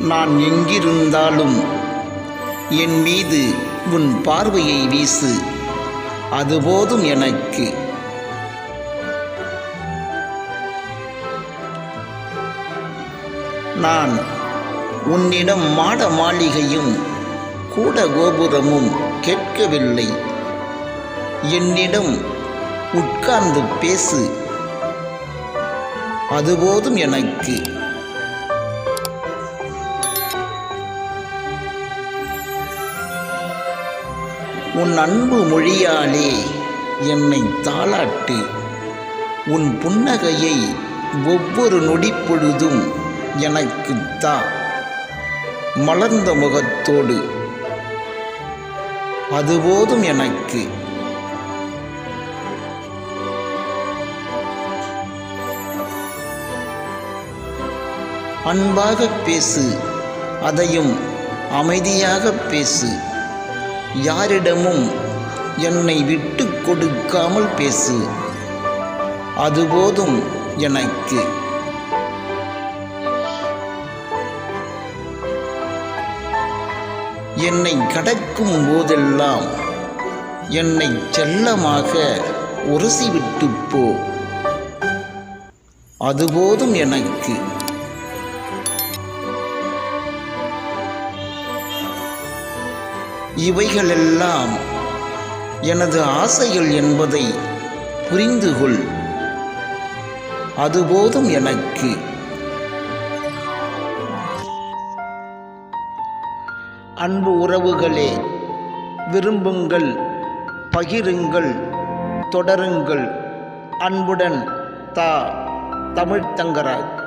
நான் எங்கிருந்தாலும் என் மீது உன் பார்வையை வீசு அது போதும் எனக்கு. நான் உன்னிடம் மாட மாளிகையும் கூட கோபுரமும் கேட்கவில்லை. என்னிடம் உட்கார்ந்து பேசு அதுபோதும் எனக்கு. உன் அன்பு மொழியாலே என்னை தாளாட்டு. உன் புன்னகையை ஒவ்வொரு நொடிப்பொழுதும் எனக்கு தா. மலர்ந்த முகத்தோடு. அதுபோதும் எனக்கு. அன்பாக பேசு. அதையும் அமைதியாக பேசு. யாரிடமும் என்னை விட்டு கொடுக்காமல் பேசு. அதுபோதும் எனக்கு. என்னை கடக்கும் போதெல்லாம் என்னை செல்லமாக உரசிவிட்டு போ. அதுபோதும் எனக்கு. இவைகளெல்லாம் எனது ஆசைகள் என்பதை புரிந்து கொள் அதுபோதும் எனக்கு. அன்பு உறவுகளே விரும்புங்கள் பகிருங்கள் தொடருங்கள். அன்புடன் தா தமிழ்த்தங்கராஜ்